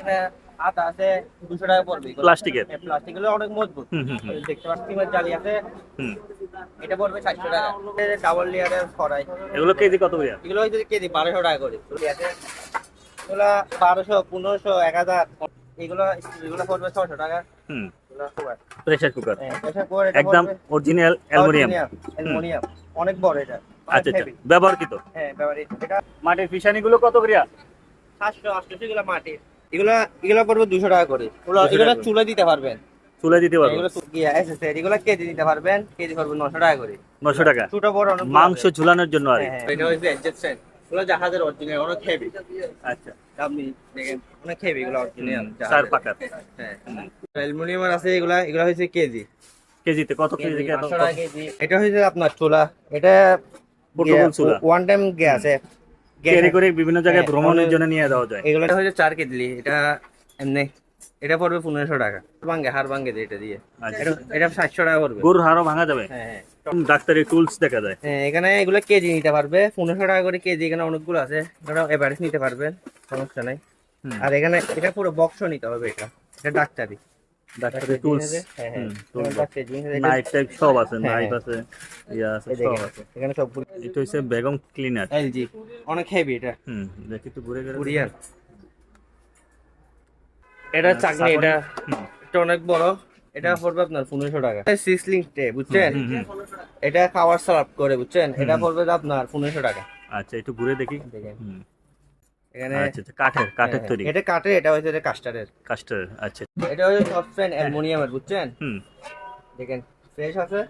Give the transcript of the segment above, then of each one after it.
এখানে আটা আছে দুশো টাকা পড়বে। প্লাস্টিকের? হ্যাঁ, প্লাস্টিকগুলো অনেক মজবুত। দেখতে পাচ্ছি জালি আছে। এটা পড়বে চারশো টাকা। ডাবল লেয়ারের ফরাই এগুলো কেজি কত করে? এগুলো কেজি বারোশো টাকা করে। এগুলো আছে। এগুলো বারোশো পনেরোশো এক হাজার। এগুলো এগুলো পড়বে ছশো টাকা। হুম। এগুলো কুকার। প্রেসার কুকার হ্যাঁ, এটা একদম অরিজিনাল অ্যালুমিনিয়াম। অ্যালুমিনিয়াম। অনেক বড় এটা। আচ্ছা আচ্ছা। heavy। ব্যবহারকৃত। হ্যাঁ ব্যবহারিক এটা মাটির কত করিয়া? সাতশো আটশো এগুলো মাটির। এগুলো এগুলো পড়বে দুশো টাকা করে। এগুলো 200 এগুলো টাকা করে। চুলে দিতে পারবেন। তুলে দিতে পারব। এগুলো কেজি দিতে পারবেন। কেজি পড়বে নশো টাকা করে। নশো টাকা। ছোট বড় মাংস ঝুলানোর জন্য আর কি। এটা হচ্ছে এডজাস্টেন্ট এগুলো জাহাজের অরিজিনাল অনেক হেভি আচ্ছা। আপনি দেখেন অনেক হেভি এগুলো অরিজিনাল চার পাকার হ্যাঁ আছে এগুলা এগুলো হচ্ছে কেজি। কেজিতে কত কেজি কেজি, কত- 500 টাকা কেজি। এটা হচ্ছে আপনার চুলা। এটা ওয়ান টাইম গ্যাস ক্যারি করে বিভিন্ন জায়গায় হ্যাঁ, ভ্রমণের জন্য নিয়ে যাওয়া যায়। এগুলো হচ্ছে চার কেজি এটা এমনি এটা পড়বে পনেরোশো টাকা। ভাঙ্গে হাড় ভাঙ্গে এটা দিয়ে। আচ্ছা। এটা- এটা সাতশো টাকা পড়বে। গরুর হাড়ও ভাঙা যাবে? হ্যাঁ হ্যাঁ। ডাক্তারি টুলস দেখা যায়। হ্যাঁ, এখানে এগুলো কেজি নিতে পারবে। পনেরোশো টাকা করে কেজি এখানে অনেকগুলো আছে। এটা এভারেজ নিতে পারবেন সমস্যা নাই। আর এখানে এটা পুরো বক্স নিতে হবে এটা। এটা ডাক্তারি। ডাক্তারি টুলস হ্যাঁ হ্যাঁ নাইফ টাইপ সব আছে হ্যাঁ, নাইফ হ্যাঁ। আছে ইয়া আছে সব আছে। এখানে সবগুলো। এটা হচ্ছে বেগম ক্লিনার এলজি অনেক হেভি এটা। হুম দেখি ঘুরে ঘুরে কুরিয়ার এটা চাকনি এটা এটা অনেক বড় এটা পড়বে আপনার পনেরোশো টাকা। সিসলিং টে বুঝছেন। এটা খাবার সার্ভ করে বুঝছেন? এটা পড়বে আপনার পনেরোশো টাকা। আচ্ছা একটু ঘুরে দেখি। দেখেন। হুম, এখানে আচ্ছা আচ্ছা কাঠের কাঠের হ্যাঁ, তৈরি। এটা কাঠের এটা হচ্ছে এটা কাস্টারের। কাস্টার আচ্ছা। এটা হচ্ছে সসপ্যান অ্যালুমিনিয়ামের বুঝছেন? হুম। দেখেন ফ্রেশ আছে?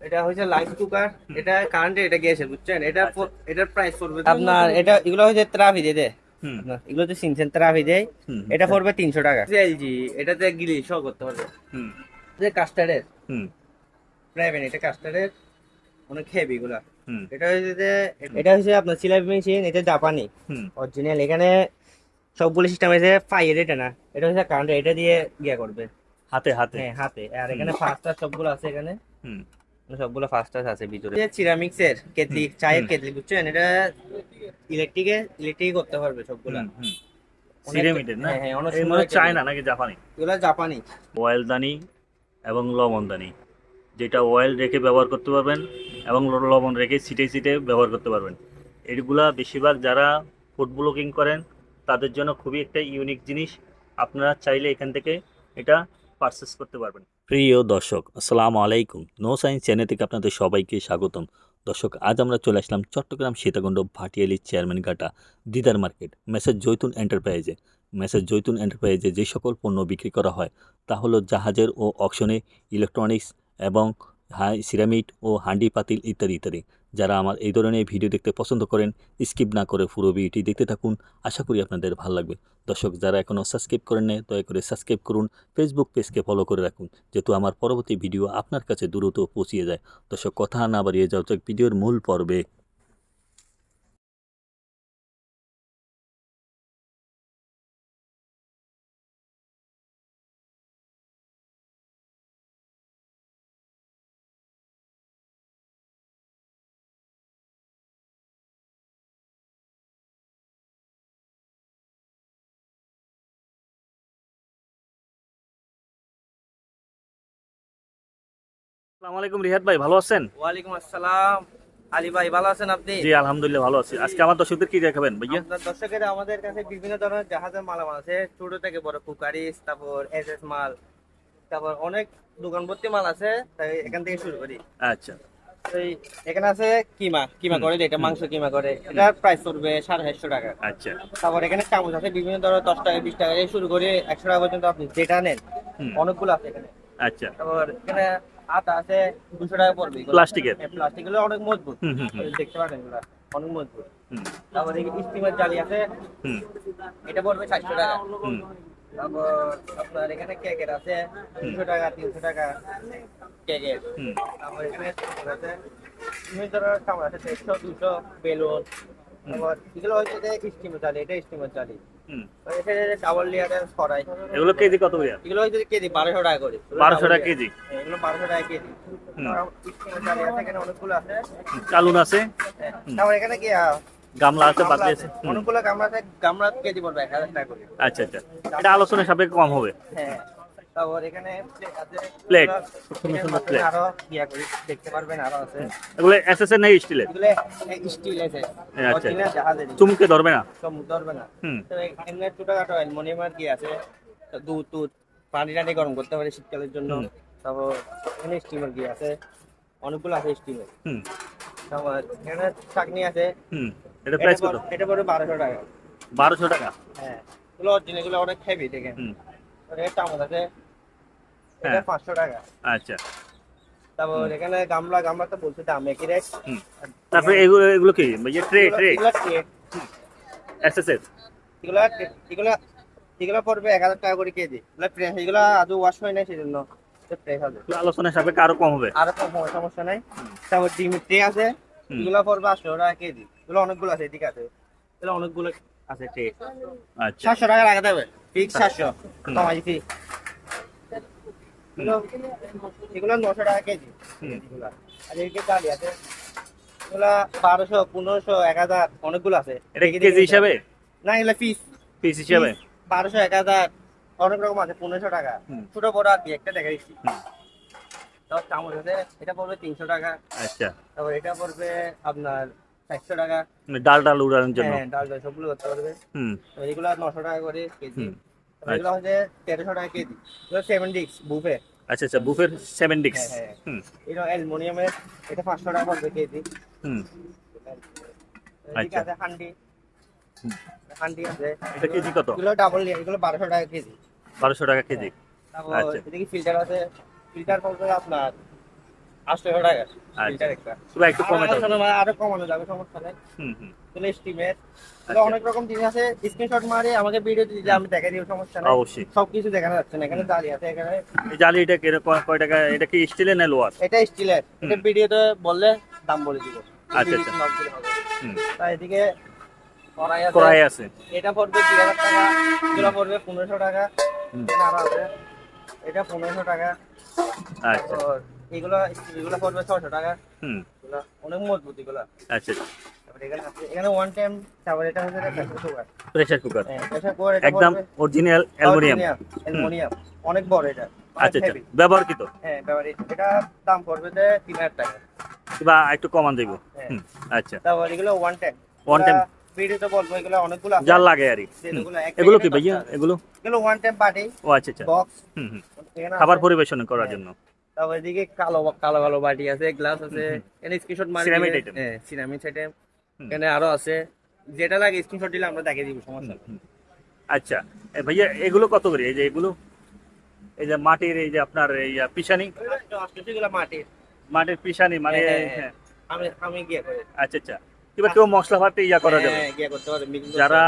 এটা হচ্ছে লাইট কুকার এটা কারেন্টে এটা গ্যাসের বুঝছেন? এটা এটার প্রাইস পড়বে আপনার এটা এগুলো হচ্ছে ত্রাভি দিয়ে দেয় হুম। এগুলো হচ্ছে সিনসেন ত্রাভি দেয়। এটা পড়বে তিনশো টাকা। এলজি এটাতে গিলি শো করতে পারবে। হুম। যে কাস্টার্ডের হুম। প্রাইভেট এটা কাস্টার্ডের অনেক হেভি এগুলা এটা হচ্ছে যে এটা হচ্ছে আপনার সিলাই মেশিন এটা জাপানি। হুম। অরিজিনাল এখানে সবগুলো সিস্টেম আছে ফায়ার এটা না। এটা হচ্ছে কারেন্ট এটা দিয়ে গিয়া করবে। হাতে হাতে। হ্যাঁ হাতে। আর এখানে ফাস্টার সবগুলো আছে এখানে। হুম। সবগুলো ফাস্টার আছে ভিতরে। সিরামিক্সের কেটলি চায়ের কেটলি বুঝছেন? এটা ইলেকট্রিকে ইলেকট্রিক করতে পারবে সবগুলা। সিরামিটের না? হ্যাঁ, হ্যাঁ, চায়না নাকি জাপানি? এগুলো জাপানি। ওয়েলদানি এবং লবণ দানি। যেটা অয়েল রেখে ব্যবহার করতে পারবেন এবং লবণ রেখে সিটে সিটে ব্যবহার করতে পারবেন। এগুলা বেশিরভাগ যারা ফুড ব্লগিং করেন, তাদের জন্য খুবই একটা ইউনিক জিনিস। আপনারা চাইলে এখান থেকে এটা পারচেস করতে পারবেন। প্রিয় দর্শক, আসসালামু আলাইকুম। নো সায়েন্স চ্যানেল থেকে আপনাদের সবাইকে স্বাগতম। দর্শক, আজ আমরা চলে আসলাম Chattogram Sitakunda Bhatiali chairman Ghata Didar market messrs Jaitun এন্টারপ্রাইজে messrs Jaitun এন্টারপ্রাইজে যে সকল পণ্য বিক্রি করা হয়, তা হলো জাহাজের ও অকশনে ইলেকট্রনিক্স এবং হাই সিরামিট ও হান্ডি পাতিল ইত্যাদি ইত্যাদি। যারা আমার এই ধরনের ভিডিও দেখতে পছন্দ করেন, স্কিপ না করে পুরো ভিডিওটি দেখতে থাকুন। আশা করি আপনাদের ভালো লাগবে। দর্শক, যারা এখনও সাবস্ক্রাইব করেন না দয়া করে সাবস্ক্রাইব করুন। ফেসবুক পেজকে ফলো করে রাখুন, যেহেতু আমার পরবর্তী ভিডিও আপনার কাছে দ্রুত পৌঁছিয়ে যায়। দর্শক, কথা না বাড়িয়ে যাওয়া ভিডিওর মূল পর্বে। আসসালামু আলাইকুম রিহাদ ভাই ভালো আছেন? ওয়ালাইকুম আসসালাম। আলী ভাই ভালো আছেন আপনি? জি আলহামদুলিল্লাহ ভালো আছি। আজকে আমার দর্শকদের কি দেখাবেন ভাইয়া? আপনার দর্শকেরা আমাদের কাছে বিভিন্ন ধরনের জাহাজের মালামাল আছে। ছোট থেকে বড় কুকারিস তারপর এস এস মাল তারপর অনেক দোকান ভর্তি মাল আছে। তাই এখান থেকে শুরু করি। আচ্ছা। এই এখানে আছে কিমা কিমা করে এটা মাংস কিমা করে। এটার প্রাইস পড়বে সাড়ে চারশো টাকা। আচ্ছা। তারপর এখানে চামচ আছে বিভিন্ন ধরনের দশ টাকা বিশ টাকা শুরু করে একশো টাকা পর্যন্ত আপনি যেটা নেন। অনেকগুলো আছে এখানে। আচ্ছা। তারপর এখানে আটা আছে দুশো টাকা পড়বে। প্লাস্টিকের? প্লাস্টিকগুলো অনেক মজবুত। দেখতে পারেন অনেক মজবুত। তারপর স্টিমের জালি আছে। এটা পড়বে চারশো টাকা। তারপর আপনার এখানে কেকের আছে দুশো টাকা তিনশো টাকা কেকের। হুম। তারপর এখানে আছে। বিভিন্ন ধরনের চামচ আছে দেড়শো দুশো বেলুন। এগুলো হচ্ছে স্টিমের জালি এটা স্টিমের জালি। এখানে ডাবল লেয়ারের ফরাই এগুলো কেজি কত এগুলো হচ্ছে কেজি টাকা করে। এগুলো 1200 টাকা কেজি? হ্যাঁ, এগুলো টাকা কেজি। এখানে অনেকগুলো আছে। হ্যাঁ, তারপর এখানে কি গামলা আছে গামলা আছে। অনেকগুলো গামলা আছে গামলা কেজি পড়বে এক হাজার টাকা করে। আচ্ছা আচ্ছা। এটা আলোচনা সাপেক্ষে কম হবে। হ্যাঁ। তারপর এখানে প্লেট সুন্দর সুন্দর। আরও ইয়া করে দেখতে পারবেন আরও আছে। এগুলো এসএস এর নাই স্টিলের এগুলো স্টিল আছে আচ্ছা। চুমকে ধরবে না? সব ধরবে না। তো এমনি ছোটখাটো অ্যালুমিনিয়ামের কি আছে। তো দুধ টুধ পানি টানি গরম করতে পারে শীতকালের জন্য। তারপর এখানে স্টিমের কি আছে? অনেকগুলো আছে স্টিমের হুম। তারপর এখানে চাকনি আছে। হুম। এটা প্রাইস কত? এটা টাকা। বারোশো টাকা? হ্যাঁ। এগুলো অরিজিনাল এগুলো অনেক হেভি দেখেন। হুম। এটা হ্যাঁ। পাঁচশো টাকা। আচ্ছা। তারপর এখানে গামলা গামলা তো বলছে দাম একই রেট তারপরে এগুলো এগুলো কি? ট্রে ট্রে এগুলো tray, এসএস এগুলো এগুলো এগুলো পড়বে এক হাজার টাকা করে কেজি। এগুলো প্রেস এগুলো আজও ওয়াশ হয় নাই সেজন্য আলোচনা সাপেক্ষে আরও কম হবে। আরও কম হবে সমস্যা নাই। তারপর ডিম ট্রে আছে। এগুলো পড়বে আটশো টাকা কেজি। এগুলো অনেকগুলো আছে এদিকে আছে। এগুলো অনেকগুলো আছে ট্রে আচ্ছা। সাতশো টাকা লাগাতে হবে। ফিক্স সাতশো। কমাই ফি এগুলো নশো টাকা কেজি। এগুলা। আর এদিকে ডালি আছে এগুলা বারোশো পনেরোশো এক হাজার অনেকগুলো আছে। এটা কেজি হিসাবে? না এগুলো পিস। পিস হিসাবে? বারোশো এক হাজার অনেক রকম আছে পনেরোশো টাকা। ছোট বড় আর কি একটা দেখা দিচ্ছি। চামচ আছে এটা পড়বে তিনশো টাকা। আচ্ছা। তারপর এটা পড়বে আপনার চারশো টাকা। মানে ডাল ডাল উড়ানোর জন্য। হ্যাঁ ডাল ডাল সবগুলো করতে পারবে। হুম। এগুলো নশো টাকা করে কেজি। এগুলো হচ্ছে তেরোশো টাকা কেজি। এগুলো সেভেন ডিক্স বুফে আচ্ছা আচ্ছা বুফের সেভেন ডিক্স হ্যাঁ, হ্যাঁ। হুম। এটা অ্যালুমিনিয়ামের এটা পাঁচশো টাকা পড়বে কেজি। হুম। আচ্ছা। আছে হান্ডি। হান্ডি আছে। এটা কেজি কত? এগুলো ডাবল নিয়ে এগুলো বারোশো টাকা কেজি। বারোশো টাকা কেজি। তারপর আচ্ছা। এদিকে ফিল্টার আছে। ফিল্টার পড়বে আপনার আটশো টাকা ফিল্টার পুরো একটু কমে দাও। আরও মানে কমানো যাবে সমস্যা নেই। হুম আচ্ছা। অনেক রকম জিনিস আছে স্ক্রিনশট মারে আমাকে ভিডিও দিলে আমি দেখাই দিব সমস্যা নেই। অবশ্যই। সবকিছু দেখানো যাচ্ছে না এখানে দাঁড়িয়ে আছে এখানে এই জালি এটা কীরকম কয় টাকা এটা কি স্টিলের না লোয়ার এটা স্টিলের এটা ভিডিওতে বললে দাম বলে দিব। আচ্ছা, আচ্ছা। হুম। তাই এদিকে কড়াই আছে। এটা পড়বে দুই হাজার টাকা এগুলো পড়বে পনেরোশো টাকা। হুম। আছে এটা পনেরোশো টাকা। আচ্ছা। এগুলো এগুলো পড়বে ছশো টাকা। হুম। অনেক মজবুত এগুলো। আচ্ছা। এখানে ওয়ান টাইম তারপরে এটা হচ্ছে প্রেসার কুকার প্রেসার কুকার হ্যাঁ প্রেসার কুকার এটা একদম অরিজিনাল অ্যালুমিনিয়াম অ্যালুমিনিয়াম অনেক বড় এটা আচ্ছা আচ্ছা। heavy। হ্যাঁ ব্যাপারে এটা দাম পড়বে যে তিন হাজার টাকা। বা একটু কমান দেবো। হ্যাঁ। আচ্ছা। তারপর এগুলো ওয়ান টাইম। ভিডিওতে বলব এগুলো অনেকগুলো যার লাগে আর এগুলো কি ভাইয়া? এগুলো? এগুলো ওয়ান টাইম পার্টি ও আচ্ছা আচ্ছা। বক্স খাবার পরিবেশন করার হ্যাঁ। জন্য। তারপর এদিকে কালো কালো কালো বাটি আছে গ্লাস আছে এখানে স্ক্রিনশট মারি দিলে- item। হ্যাঁ সিরামিক আইটেম এখানে আরও আছে। যেটা লাগে স্ক্রিনশট দিলে আমরা দেখিয়ে দিব সমস্যা আচ্ছা ভাইয়া এগুলো কত করে? এই যে এগুলো? এই যে মাটির এই যে আপনার এই এগুলো মাটির মাটির পিসানি মানে হ্যাঁ, হ্যাঁ, হ্যাঁ, আমি আমি গিয়ে করে আচ্ছা আচ্ছা। কিংবা কেউ মশলা ভাতে ইয়া করা যাবে? করতে পারবে যারা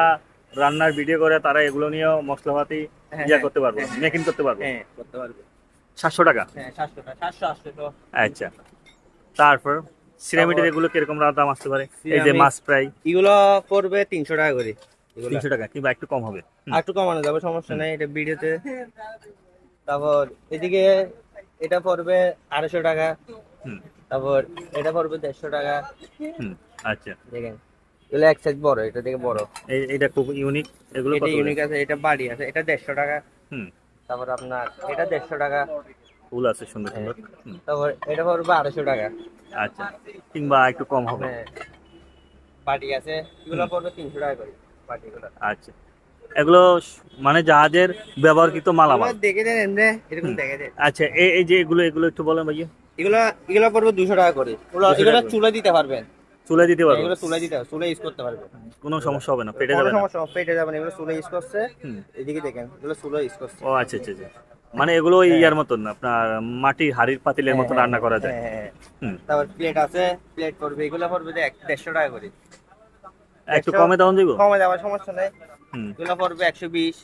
রান্নার ভিডিও করে তারা এগুলো নিয়েও মশলা ভাতি হ্যাঁ, ইয়া করতে পারব। মেকিং করতে পারব। হ্যাঁ করতে পারবে। সাতশো টাকা? হ্যাঁ আচ্ছা। তারপর সিরামিটের এগুলো কীরকম দাম আসতে পারে? এই যে মাছ ফ্রাই। এগুলো পড়বে তিনশো টাকা করে। এগুলো তিনশো টাকা কিংবা একটু কম হবে। আর একটু কমানো যাবে সমস্যা নেই এটা ভিডিওতে। তারপর এদিকে এটা পড়বে আড়াইশো টাকা। হুম, তারপর এটা পড়বে দেড়শো টাকা। হুম, আচ্ছা। দেখেন এগুলো এক সাইজ বড় এটা থেকে বড়। এই- এটা খুব ইউনিক এগুলো ইউনিক আছে এটা বাড়ি আছে এটা দেড়শো টাকা। হুম। তারপর আপনার এটা দেড়শো টাকা। ফুল আছে সুন্দর সুন্দর। তারপর এটা পড়বে আড়াইশো টাকা। আচ্ছা কিংবা একটু কম হবে। হ্যাঁ। বাটি আছে এগুলো পড়বে তিনশো টাকা করে বাটিগুলো। আচ্ছা এগুলো মানে জাহাজের ব্যবহারকৃত মালামাল। দেখে দেন এমনি এরকম দেখে দেন। আচ্ছা এই যে এগুলো এগুলো একটু বলেন ভাইয়া। এগুলো এগুলো পড়বে দুশো টাকা করে। এগুলো 200 এগুলো টাকা করে। চুলে দিতে পারবেন। চুলে দিতে পারব। এগুলো চুলে দিতে হবে চুলে ইউজ করতে পারবেন কোনো সমস্যা হবে না পেটে যাবে না। সমস্যা পেটে যাবে না এগুলো চুলে ইউজ করছে। এদিকে দেখেন এগুলো চুলে ইউজ করছে। ও আচ্ছা আচ্ছা আচ্ছা। মানে এগুলো ওই ইয়ার মতন আপনার মাটির হাড়ির পাতিলের মতন রান্না করা যায়। হ্যাঁ, হ্যাঁ, হ্যাঁ। তারপর প্লেট আছে প্লেট পড়বে এগুলো পড়বে এক- দেড়শো টাকা করে। একটু একশো- কমে দাম দিব কমে যাওয়ার সমস্যা নেই। হুম। এগুলো পড়বে একশো বিশ।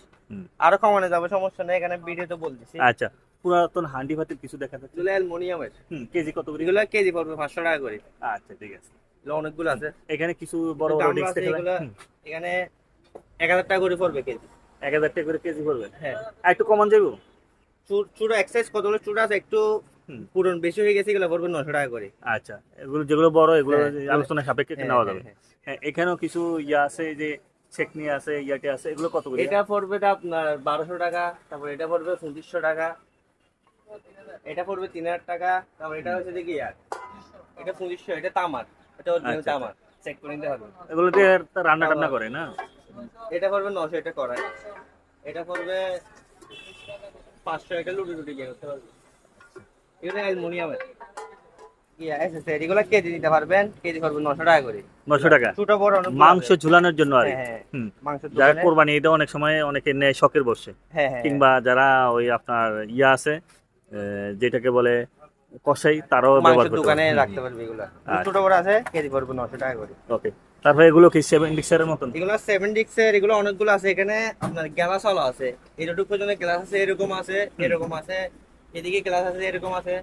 আরও কমানো যাবে সমস্যা নেই এখানে ভিডিওতে বলতেছি। আচ্ছা পুরাতন হান্ডি ভাতির কিছু দেখা যাচ্ছে? এগুলো অ্যালমোনিয়ামের। হুম কেজি কত করে? এগুলো কেজি পড়বে পাঁচশো টাকা করে। আচ্ছা ঠিক আছে। অনেকগুলো আছে। এখানে কিছু বড় বড় ডিস্ক এখানে। এক হাজার টাকা করে পড়বে কেজি। এক হাজার টাকা করে কেজি পড়বে? হ্যাঁ। আর একটু কমান যাব? চুড়ো এক্সাইজ কতগুলো চুড়ো আছে একটু। পুরন বেশি হয়ে গেছে এগুলো পড়বে নশো টাকা করে। আচ্ছা এগুলো যেগুলো বড় এগুলো হ্যাঁ, আলোচনা সাপেক্ষে হ্যাঁ, নেওয়া হ্যাঁ, যাবে। হ্যাঁ। এখানেও কিছু ইয়া আছে যে চেকনি আছে ইয়াটে আছে এগুলো কত করে? এটা পড়বে আপনার বারোশো টাকা তারপর এটা পড়বে পঁচিশশো টাকা। এটা পড়বে তিন হাজার টাকা তারপর এটা হচ্ছে দেখি আর এটা পঁচিশশো এটা তামার। এটা আচ্ছা, চেক করে নিতে হবে। এগুলো দিয়ে রান্না টান্না করে না? এটা পড়বে নশো এটা করায় এটা পড়বে পাঁচশো এটা লুটি গিয়ে করতে পারবে। এগুলো অ্যালমোনিয়ামের। এগুলো কেজি দিতে পারবেন কেজি পড়বে নশো টাকা করে। নশো টাকা? ছোট বড় মাংস ঝুলানোর জন্য আর। হ্যাঁ হ্যাঁ মাংস যারা কোরবানি ঈদে অনেক সময় অনেকে নেয় শখের বসে। হ্যাঁ কিংবা যারা ওই আপনার ইয়া আছে যেটাকে বলে কষাই তারাও ব্যবহার করতে দোকানে রাখতে পারবে এগুলো। ছোট বড় আছে কেজি পড়বে নশো টাকা করে। ওকে। তারপরে এগুলো কি সেভেন ডিক্সারের মতন? এগুলো ডিক্সের এগুলো অনেকগুলো আছে। এখানে আপনার গ্লাস হলো আছে। এরটুকু পর্যন্ত গ্লাস আছে এরকম আছে এরকম আছে। এদিকে গ্লাস আছে এরকম আছে।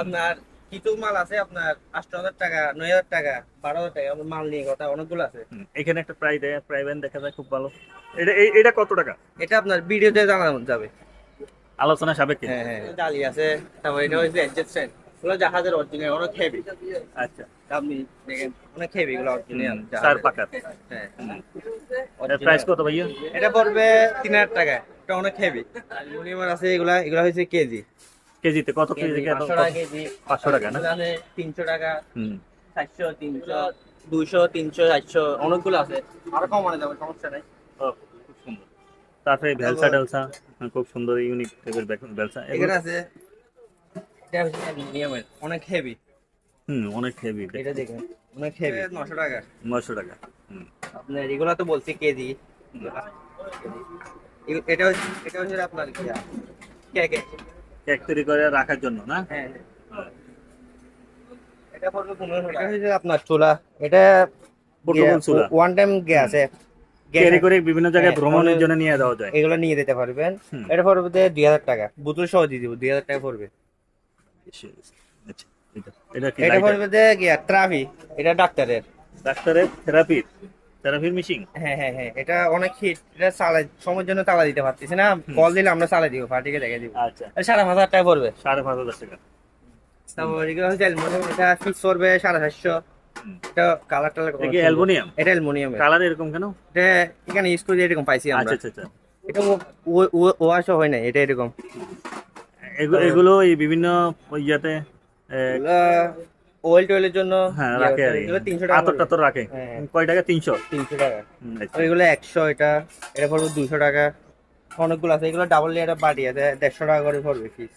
আপনার কিছু মাল আছে আপনার আট হাজার টাকা নয় হাজার টাকা বারো হাজার টাকা মাল নিয়ে কথা অনেকগুলো আছে। এখানে একটা প্রাই দেয় ব্যান্ড দেখা যায় খুব ভালো। এটা এটা কত টাকা? এটা আপনার ভিডিওতে জানানো যাবে। আলোচনা সাপেক্ষে। হ্যাঁ হ্যাঁ ডালি আছে তারপর এটা হচ্ছে অ্যাডজাস্টেন্ট এগুলো জাহাজের অরিজিনাল অনেক হেভি আচ্ছা। আপনি দেখেন অনেক হেভি এগুলো অরিজিনাল চার পাকার। হ্যাঁ এর প্রাইস কত ভাইয়া? এটা পড়বে তিন হাজার টাকা। এটা অনেক হেভি অ্যালুমিনিয়ামের আছে এগুলা এগুলা হচ্ছে কেজি। কেজিতে কত কেজি কেজি পাঁচশো টাকা কেজি। পাঁচশো টাকা না? এগুলো আছে তিনশো টাকা। হুম। চারশো তিনশো দুইশো তিনশো চারশো অনেকগুলো আছে। আরও কমানো যাবে সমস্যা নাই। ও, খুব সুন্দর তারপরে ভেলসা টেলসা হ্যাঁ, খুব সুন্দর ইউনিক টাইপের ভেলসা এখানে এগুলো- আছে অনেক হেভি হুম অনেক হেভি এটা দেখেন অনেক হেভি নশো টাকা। নয়শো টাকা হুম। আপনার এগুলা তো বলছি কেজি। এটা হচ্ছে এটা হচ্ছে আপনার কি কেকে কেক। তৈরি করে রাখার জন্য না? হ্যাঁ। এটা পড়বে পনেরোশো টাকা। এটা হচ্ছে আপনার চুলা। এটা। ওয়ান টাইম গ্যাস ক্যারি করে বিভিন্ন জায়গায় হ্যাঁ, ভ্রমণের জন্য নিয়ে যাওয়া যায়। এগুলো নিয়ে যেতে পারবেন। এটা পড়বে দুই হাজার টাকা। বোতল সহ দিয়ে দিব দুই হাজার টাকা পড়বে। আচ্ছা, এটা- পড়বে ট্রাফি এটা ডাক্তারের। ডাক্তারের থেরাপির থেরাপির মেশিন হ্যাঁ হ্যাঁ হ্যাঁ এটা অনেক হিট এটা চালাই সময়ের জন্য চালা দিতে পারতেছি না। কল দিলে আমরা চালাই দিব পার্টিকে দেখে দিব। আচ্ছা। সাড়ে পাঁচ হাজার টাকা পড়বে। সাড়ে পাঁচ হাজার টাকা। তারপর এগুলো হচ্ছে এটা ফিক্স পড়বে সাড়ে হুম। এটা কালার টালার এটা অ্যালুমিনিয়াম? এটা অ্যালুমিনিয়াম কালার এরকম কেন? এটা এখানে ইউজ করে এরকম পাইছি আমরা। আচ্ছা আচ্ছা আচ্ছা। এটা হয় না এটা এরকম। এগুলো এই বিভিন্ন ইয়াতে এ, ওয়েল জন্য হ্যাঁ ইয়ে রাখে আর তিনশো টাকা আতর টাতর রাখে। হ্যাঁ। কয় টাকা? তিনশো? তিনশো টাকা। এগুলো একশো এটা এটা পড়বে দুশো টাকা। অনেকগুলো আছে এগুলো ডাবল লেয়ারের বাটি আছে দেড়শো টাকা করে পড়বে ফিস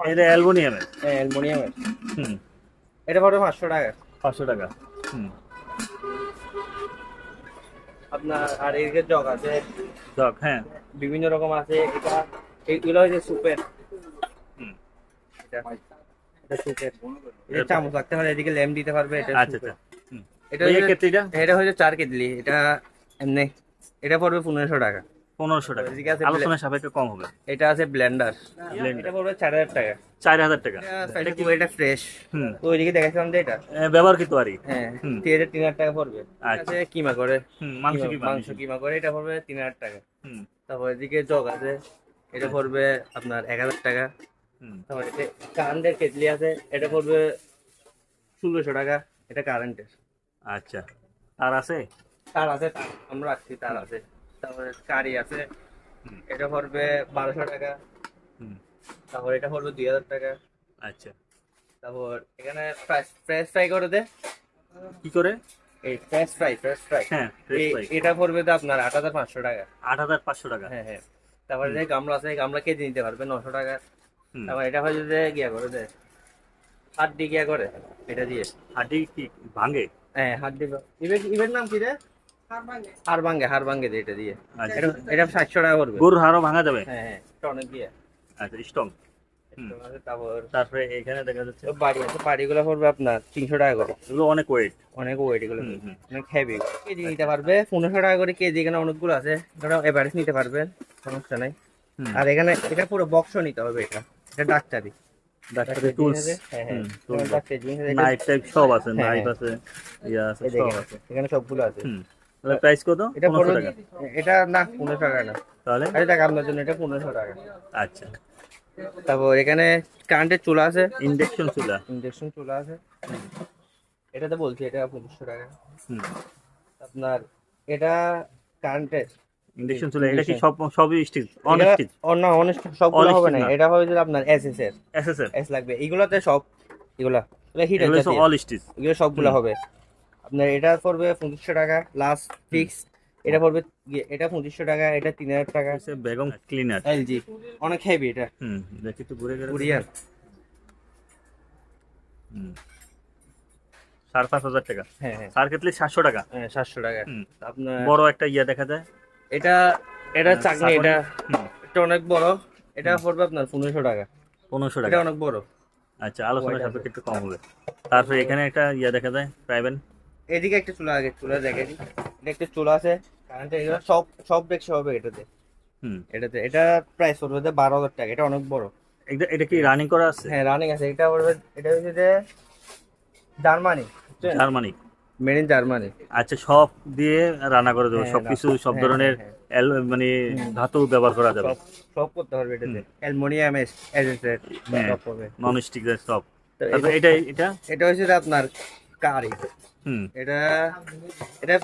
এটা অ্যালুমিনিয়ামের? হ্যাঁ অ্যালুমিনিয়ামের। হুম। এটা পড়বে পাঁচশো টাকা। পাঁচশো টাকা। হুম। আপনার আর এদিকে জগ আছে যাক হ্যাঁ। বিভিন্ন রকম আছে এটা এগুলো হচ্ছে সুপের। হুম। এটা এটা সুপের। এটা চামচ রাখতে পারে এদিকে ল্যাম্প দিতে পারবে এটা আচ্ছা আচ্ছা। এটা হচ্ছে- এটা হচ্ছে চার এটা এমনি। এটা পড়বে পনেরোশো টাকা। পনেরোশো টাকা। এদিকে আছে আলোচনা সাপেক্ষে কম হবে। এটা আছে ব্লেন্ডার এটা পড়বে চার হাজার টাকা। চার হাজার টাকা। এটা কি এটা ফ্রেশ হুম। ওইদিকে দেখাচ্ছিলাম যে এটা। ব্যবহার কিন্তু আরই হ্যাঁ তিন হাজার টাকা পড়বে। আচ্ছা। কিমা করে? মাংস কিমা- মাংস কিমা করে এটা পড়বে তিন হাজার টাকা। হুম। তারপর এদিকে জগ আছে এটা পড়বে আপনার এক হাজার টাকা। তারপর এটা কারেন্টের কেটলি আছে এটা পড়বে ষোলোশো টাকা এটা কারেন্টের আচ্ছা। আর আছে? তার আছে আমরা রাখছি তার আছে। তারপরে কারি আছে। এটা পড়বে বারোশো টাকা। তারপর এটা পড়বে দুই হাজার টাকা। আচ্ছা। তারপর এখানে ফ্রেশ ফ্রাই করে দে। কি করে? এই ফ্রেশ ফ্রাই ফ্রেশ ফ্রাই হ্যাঁ এটা পড়বে তো আপনার আট হাজার পাঁচশো টাকা। আট হাজার পাঁচশো টাকা। হ্যাঁ হ্যাঁ। তারপরে যে গামলা আছে গামলা কেজি নিতে পারবে নশো টাকা। তারপর এটা হচ্ছে যে গিয়া করে দে। হাড্ডি গিয়া করে এটা দিয়ে। হাড্ডি কি ভাঙে? হ্যাঁ হাড্ডি ইভেন ইভেন নাম কি রে? হাড় ভাঙ্গে হাড় ভাঙ্গে দে এটা দিয়ে। আচ্ছা। এটা সাতশো টাকা পড়বে গরুর হাড়ও ভাঙা যাবে? হ্যাঁ হ্যাঁ দিয়ে। আচ্ছা হুম। তারপর তারপরে এখানে দেখা যাচ্ছে বাড়ি আছে বাড়িগুলো পড়বে আপনার তিনশো টাকা করে। এগুলো অনেক ওয়েট অনেক ওয়েট এগুলো। হুম, হুম। অনেক হেভি কেজি নিতে পারবে পনেরোশো টাকা করে কেজি এখানে অনেকগুলো আছে। ধরো এভারেজ নিতে পারবেন সমস্যা নাই। আর এখানে এটা পুরো বক্স নিতে হবে এটা। এটা ডাক্তারি। টুলস হ্যাঁ হ্যাঁ। আছে, এটা- নাইফ টাইপ সব আছে হ্যাঁ, নাইফ। আছে ইয়া আছে সব আছে। এখানে সবগুলো আছে। তাহলে প্রাইস কত? এটা পনেরোশো পড়বে টাকা। এটা না পনেরোশো টাকা না। তাহলে? আরে টাকা আপনার জন্য এটা পনেরোশো টাকা। আচ্ছা। তারপর এখানে কারেন্টের চুলা আছে? ইন্ডাকশন চুলা। ইন্ডাকশন চুলা আছে। এটাতে বলছি এটা পঁচিশশো টাকা। হুম। আপনার এটা কারেন্টের ইন্ডাকশন চুলা এটা কি সব সবই স্টিল অন এটা- ও না অনেক সবগুলো হবে না। এটা হবে যে আপনার এস এস এর এসএসএর এস লাগবে। এগুলোতে সব এগুলা। এগুলা হিট সব অল স্টিচ এগুলো সবগুলো। হবে। আপনার এটা পড়বে পঁচিশশো টাকা লাস্ট ফিক্স এটা পড়বে ইয়ে, এটা পঁচিশশো টাকা এটা তিন হাজার টাকা। বেগম ক্লিনার এলজি অনেক হেভি এটা। হুম দেখি একটু ঘুরে ঘুরে কুরিয়ার সাড়ে পাঁচ হাজার টাকা। হ্যাঁ হ্যাঁ। সার ক্ষেত্রে সাতশো টাকা। হ্যাঁ সাতশো টাকা। হুম। আপনার বড় একটা ইয়া দেখা যায়। এটা এটা চাকনি এটা এটা অনেক বড়। এটা পড়বে আপনার পনেরোশো টাকা। পনেরোশো এটা টাকা অনেক বড়। আচ্ছা আলোচনা White সাপেক্ষে একটু কম হবে। তারপরে এখানে একটা ইয়া দেখা যায় প্রাইভেট এদিকে একটা চুলা আগে চুলা দেখে দিই। এটা একটা চুলা আছে। কারেন্টের এগুলো? সব সব দেখছে হবে এটাতে। হুম। এটাতে এটা প্রাইস পড়বে যে বারো হাজার টাকা এটা অনেক বড়। এটা এটা কি রানিং করা আছে? হ্যাঁ রানিং আছে। এটা পড়বে এটা হচ্ছে যে Germany Germany. Made in Germany. আচ্ছা সব দিয়ে রান্না করা যাবে হ্যাঁ, সবকিছু সব হ্যাঁ, ধরনের হ্যাঁ, মানে ধাতু ব্যবহার করা যাবে। সব করতে পারবে এটাতে। অ্যালুমিনিয়াম এজেন্সের হ্যাঁ। সব হবে। নন স্টিক সব। তো এটা এটা এটা? এটা হচ্ছে যে আপনার কারি এটা এটা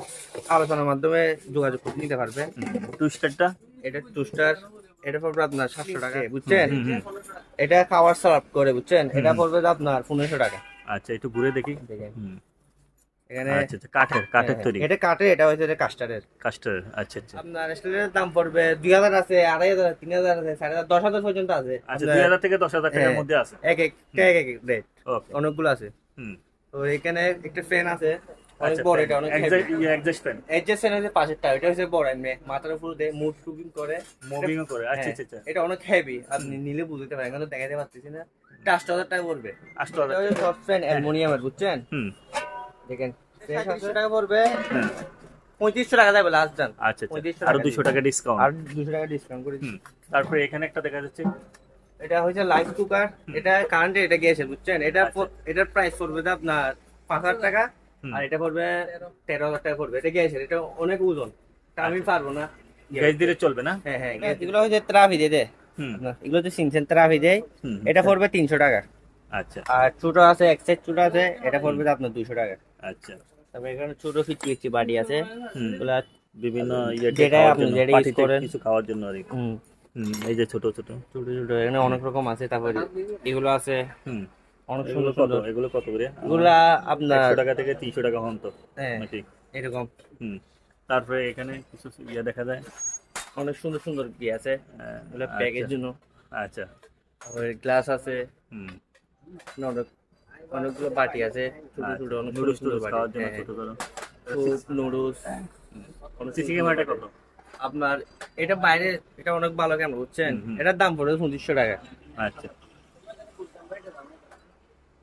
আলোচনার মাধ্যমে যোগাযোগ করে নিতে পারবে। টুইস্টারটা? এটা টুস্টার এটা পড়বে আপনার সাতশো টাকা বুঝছেন। এটা খাওয়ার সার্ভ করে বুঝছেন? এটা পড়বে আপনার পনেরোশো টাকা। আচ্ছা একটু ঘুরে দেখি। এখানে আচ্ছা আচ্ছা কাঠের কাঠের হ্যাঁ, তৈরি। এটা কাঠের এটা হচ্ছে যে কাস্টারের। কাস্টার আচ্ছা আচ্ছা। আপনার স্টিলের দাম পড়বে দুই হাজার আছে আড়াই হাজার তিন হাজার আছে সাড়ে হাজার দশ হাজার পর্যন্ত আছে। আচ্ছা দুই হাজার থেকে দশ হাজার টাকার হ্যাঁ। মধ্যে আছে। এক এক এক এক রেট অনেকগুলো আছে। হুম। তো এখানে একটা ফ্যান আছে অনেক আচ্ছা বড় এটা অনেক এক্সাস্ট ফ্যান এডজাস্ট ফ্যান আছে পাশেরটা এটা হচ্ছে বড় এমনি মাথার উপর দিয়ে মুভ টুকিং করে। মুভিংও করে আচ্ছা হ্যাঁ, আচ্ছা আচ্ছা। এটা অনেক হেভি আপনি নিলে বুঝতে পারেন কিন্তু দেখাতে পারতেছি না। এটা আটশো হাজার টাকা পড়বে। এটা হাজার হচ্ছে সসপ্যান অ্যালুমিনিয়ামের বুঝছেন? হুম। দেখেন সাতশো টাকা পড়বে। হ্যাঁ। পঁয়ত্রিশশো টাকা যাবে লাস্ট দাম আচ্ছা আচ্ছা। আরও টাকা দুশো টাকা ডিসকাউন্ট আর দুশো টাকা ডিসকাউন্ট করে তারপরে এখানে একটা দেখা যাচ্ছে এটা হচ্ছে লাইফ কুকার এটা কারেন্টে এটা গিয়েছে বুঝছেন? এটা এটার প্রাইস পড়বে আপনার পাঁচ হাজার টাকা আর এটা পড়বে তেরো হাজার টাকা পড়বে। এটা গিয়েছে এটা অনেক ওজন। তা আমি পারব না। গ্যাস দিলে চলবে না? হ্যাঁ হ্যাঁ এগুলো হচ্ছে ত্রাভি দিয়ে দেয় হুম। এগুলো তো সিনসেন ত্রাভি দেয়। এটা পড়বে তিনশো টাকা। আচ্ছা। আর ছোট আছে এক সেট ছোট আছে এটা পড়বে আপনার দুশো টাকা। আচ্ছা। তারপরে এখানে ছোট ফিচি ফিচি বাড়ি আছে। হুম। এগুলা বিভিন্ন ইয়ে যেটা আপনি যেটা use করেন। কিছু খাওয়ার জন্য আর কি। হুম, হুম। এই যে ছোট ছোট। ছোট ছোট এখানে অনেক রকম আছে তারপরে এগুলো আছে। হুম। অনেক সুন্দর কত? সুন্দর। এগুলো কত করে? এগুলা আপনার টাকা থেকে তিনশো টাকা হন তো হ্যাঁ এরকম। হুম। তারপরে এখানে কিছু ইয়ে দেখা যায়। অনেক সুন্দর সুন্দর কি আছে? এগুলো প্যাকের আচ্ছা, জন্য। আচ্ছা। তারপরে গ্লাস আছে। হুম। অনেক অনেকগুলো বাটি আছে ছোট ছোট অনেক ছোট সুন্দর টুডলস খাওয়ার বাটি হ্যাঁ, ছোট ছোট নুডলস সিসি ক্যামেরাটা কত? আপনার এটা বাইরে এটা অনেক ভালো ক্যামেরা বুঝছেন। এটার দাম পড়বে পঁচিশশো টাকা। আচ্ছা।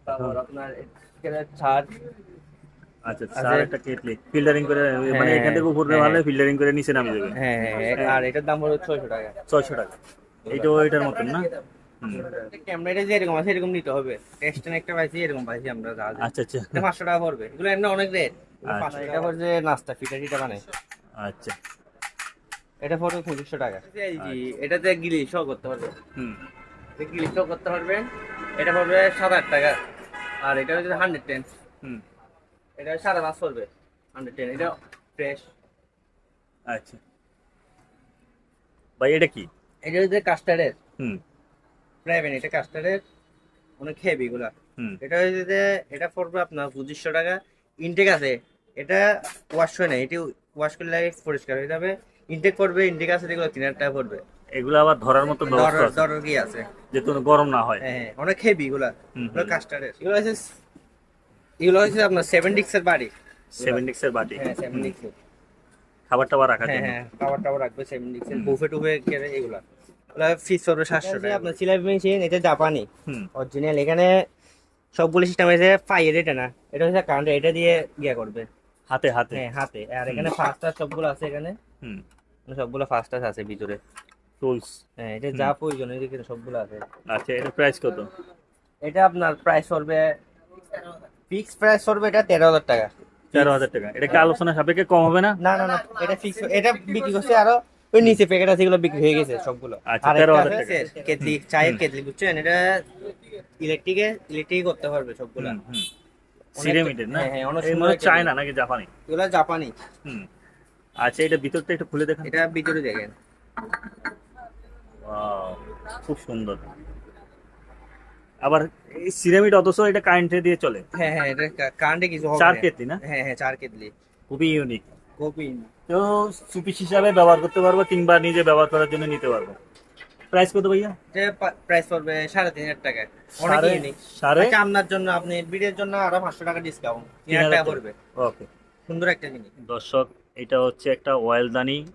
তারপর আপনার ছাড় আচ্ছা। স্যার একটা কেটলি। ফিল্টারিং করে মানে হ্যাঁ, এখান থেকে উপরে হ্যাঁ। ভালো ফিল্টারিং করে নিচে হ্যাঁ হ্যাঁ আর এটার দাম টাকা। ছয়শো টাকা। এইটা ওইটার মতন না? ক্যামেরাটা যে এরকম আছে এরকম নিতে হবে। টেস্টেন একটা পাইছি এরকম পাইছি আমরা যা। আচ্ছা আচ্ছা। টাকা পড়বে। এগুলো এমনি অনেক রেট আচ্ছা। পাঁচশো টাকা করে নাস্তা ফিটা টিটা বানায়। আচ্ছা। এটা পড়বে পঁচিশশো টাকা। এটাতে গিলি শো করতে পারবে। হুম। গিলি শো করতে পারবেন এটা পড়বে সাত আট টাকা। আর এটা হচ্ছে হান্ড্রেড টেন হুম। এটা সাড়ে পাঁচ পড়বে। হান্ড্রেড টেন এটা ফ্রেশ আচ্ছা। ভাই এটা কি? এটা হচ্ছে কাস্টার্ডের হুম। প্রাইভেন এটা কাস্টার্ডের অনেক হেভি এগুলা। হুম। এটা হচ্ছে যে এটা পড়বে আপনার পঁচিশশো টাকা। ইনটেক আছে। এটা ওয়াশ হয় না এটি ওয়াশ করলে পরিষ্কার হয়ে যাবে। ইনটেক পড়বে ইনটেক আছে এগুলো তিন হাজার টাকা পড়বে। এগুলো আবার ধরার মতো ব্যবস্থা আছে? কি আছে। যেহেতু গরম না হয়? হ্যাঁ হ্যাঁ, অনেক হেভি এগুলা। এগুলো। কাস্টার্ডের এগুলো হচ্ছে এগুলো হচ্ছে আপনার সেভেন ডিক্সের বাড়ি। সেভেন ডিক্সের বাটি হ্যাঁ সেভেন ডিক্সের খাবার টাবার রাখার হ্যাঁ হ্যাঁ খাবার টাবার রাখবে সেভেন ডিক্সের বুফে টুফে কেড়ে এগুলা। এগুলা ফিস পড়বে সাতশো টাকা। আপনার সিলাই মেশিন এটা জাপানি। হুম। অরিজিনাল এখানে সবগুলো সিস্টেম আছে ফাইয়ের এটা না। এটা হচ্ছে কারেন্ট এটা দিয়ে গিয়া করবে। হাতে হাতে? হ্যাঁ হাতে। আর এখানে ফাস্ট টাচ সবগুলো আছে এখানে। হুম। সবগুলো ফাস্ট টাচ আছে ভিতরে। টুলস হ্যাঁ এটা যা প্রয়োজন এদিকে সবগুলো আছে। আচ্ছা এটা প্রাইস কত? এটা আপনার প্রাইস পড়বে ফিক্স প্রাইস পড়বে এটা তেরো হাজার টাকা। তেরো হাজার টাকা। এটা কি আলোচনা সাপেক্ষে কম হবে না? না না না এটা ফিক্স এটা বিক্রি করছে আরও ওই নিচে প্যাকেট আছে এগুলো বিক্রি হয়ে গেছে সবগুলো। আচ্ছা, তেরো হাজার টাকা। কেটলি চায়ের কেটলি বুঝছেন? এটা ইলেকট্রিকে ইলেকট্রিক করতে পারবে সবগুলো। সিরামিটের না? হ্যাঁ, হ্যাঁ, মনে চায়না নাকি জাপানি এগুলো জাপানি হুম। আচ্ছা এটা ভিতরটা একটু খুলে দেখেন। এটা ভিতরে দেখেন। খুব সুন্দর। আবার এই সিরামিড অথচ এটা কারেন্টে দিয়ে চলে। হ্যাঁ হ্যাঁ এটা কারেন্টে কিছু হবে। চার না। কেটলি না? হ্যাঁ হ্যাঁ চার কেটলি খুবই ইউনিক কপি তো সুপিস হিসাবে ব্যবহার করতে পারব কিংবা নিজে ব্যবহার করার জন্য নিতে পারব। প্রাইস কত ভাইয়া? প্রাইস পড়বে সাড়ে তিন হাজার টাকা অনেক ইউনিক সাড়ে আচ্ছা আপনার জন্য আপনি বিডের জন্য আরও পাঁচশো টাকা ডিসকাউন্ট তিন হাজার টাকা। পড়বে। ওকে সুন্দর একটা জিনিস। দর্শক এটা হচ্ছে একটা অয়েলদানি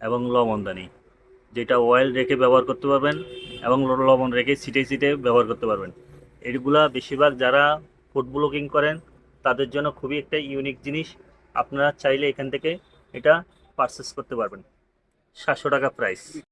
এবং লবণ দানি। যেটা অয়েল রেখে ব্যবহার করতে পারবেন এবং লবণ রেখে সিটে ছিটে ব্যবহার করতে পারবেন। এগুলা বেশিরভাগ যারা ফুড ব্লকিং করেন, তাদের জন্য খুবই একটা ইউনিক জিনিস। আপনারা চাইলে এখান থেকে এটা পারচেস করতে পারবেন। সাতশো টাকা প্রাইস